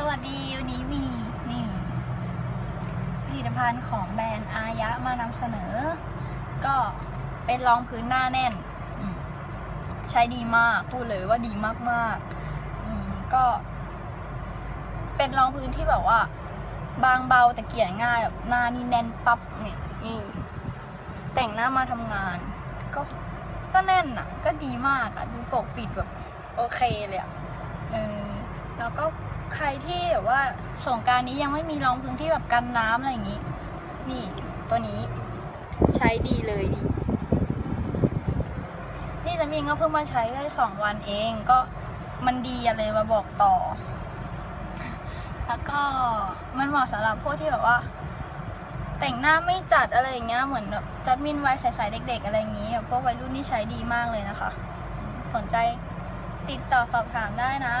สวัสดีวันนี้มีนี่ผลิตภัณฑ์ของแบรนด์อายะมานำเสนอ ก็เป็นรองพื้นหน้าแน่น ใช้ดีมากพูดเลยว่าดีมากๆอืมก็ เป็นรองพื้นที่แบบว่า บางเบาแต่เกลี่ยง่ายแบบหน้านี่แน่นปั๊บนี่นี่แต่งหน้ามาทำงาน ก็ก็แน่นอะ ก็ดีมากอะดูปกปิดแบบ โอเคเลยอะเออแล้วก็ ใครที่แบบว่าสงการนี้ยังไม่มีรองพื้นที่แบบกันน้ำอะไรอย่างนี้ นี่ตัวนี้ใช้ดีเลยดี นี่จะมีก็เพิ่งมาใช้ได้สองวันเองก็มันดีอะไรมาบอกต่อ แล้วก็มันเหมาะสำหรับพวกที่แบบว่า แต่งหน้าไม่จัดอะไรอย่างเงี้ยเหมือนแบบจัดมินไว้ใสๆเด็ก ๆ อะไรอย่างงี้แบบพวกวัยรุ่นนี่ใช้ดีมากเลยนะคะ สนใจติดต่อสอบถามได้นะ